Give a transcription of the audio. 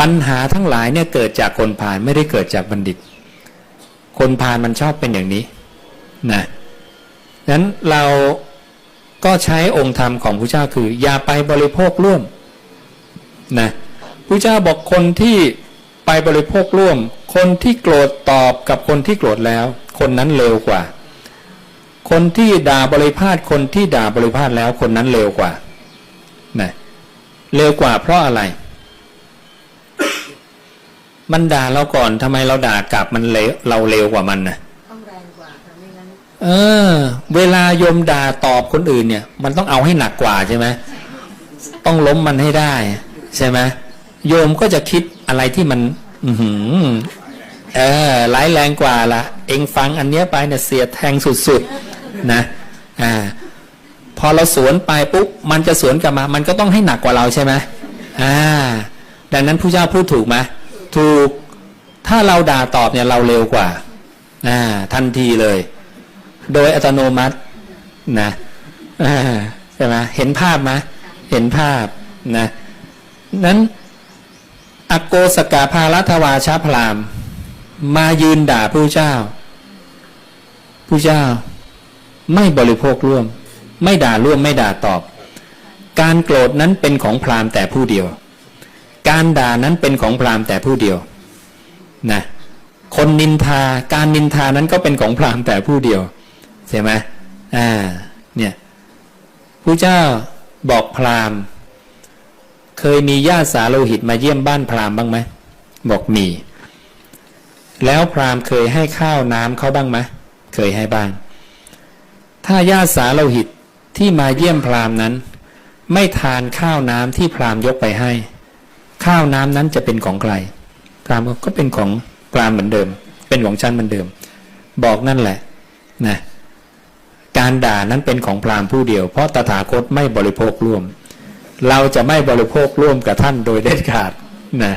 ปัญหาทั้งหลายเนี่ยเกิดจากคนพาลไม่ได้เกิดจากบัณฑิต คนพาลมันชอบเป็นอย่างนี้นะนั้นเราก็ใช้องค์ธรรมของพระเจ้าคือ อย่าไปบริโภคร่วมนะพระเจ้าบอกคนที่ไปบริโภคร่วม คนที่โกรธตอบกับคนที่โกรธแล้ว คนนั้นเร็วกว่า คนที่ด่าบริพาทคนที่ด่าบริพาทแล้วคนนั้นเร็วกว่านะเร็วกว่าเพราะอะไร มันด่าเราก่อนทำไมเราด่ากลับมันเร็วเราเร็วกว่ามันนะต้องแรงกว่าค่ะไม่งั้นเออ เวลาโยมด่าตอบคนอื่นเนี่ย มันต้องเอาให้หนักกว่าใช่ไหมต้องล้มมันให้ได้ ใช่ไหมโยมก็จะคิดอะไรที่มัน อือหือเออร้ายแรงกว่าละเองฟังอันเนี้ยไปเนี่ยเสียดแทงสุดๆนะอ่าพอเราสวนไปปุ๊บมันจะสวนกลับมา มันก็ต้องให้หนักกว่าเราใช่ไหมอ่า ดังนั้นผู้เจ้าพูดถูกไหม ถูกถ้าเราด่าตอบเนี่ยเราเร็วกว่าอ่าทันทีเลย โดยอัตโนมัตินะใช่ไหมเห็นภาพไหมเห็นภาพนะนั้นอโกสกาภารัตวาชาพราม มายืนด่าผู้เจ้า ผู้เจ้า ไม่บริโภคร่วม ไม่ด่าร่วมไม่ด่าตอบ การโกรธนั้นเป็นของพรามแต่ผู้เดียว การด่านั้นเป็นของพราหมณ์แต่ผู้เดียวนะคนนินทาการนินทานั้นก็เป็นของพราหมณ์แต่ผู้เดียวใช่ไหมอ่าเนี่ยผู้เจ้าบอกพราหมณ์ เคยมีญาติสาโลหิตมาเยี่ยมบ้านพราหมณ์บ้างไหมบอกมี แล้วพราหมณ์เคยให้ข้าวน้ำเขาบ้างไหมเคยให้บ้าง ถ้าญาติสาโลหิตที่มาเยี่ยมพราหมณ์นั้น ไม่ทานข้าวน้ำที่พราหมณ์ยกไปให้ ข้าวน้ำนั้นจะเป็นของใครพรามก็เป็นของพรามเหมือนเดิม เป็นของฉันเหมือนเดิม บอกนั่นแหละนะการด่านั้นเป็นของพรามผู้เดียว เพราะตถาคตไม่บริโภคร่วม เราจะไม่บริโภคร่วมกับท่านโดยเด็ดขาดนะ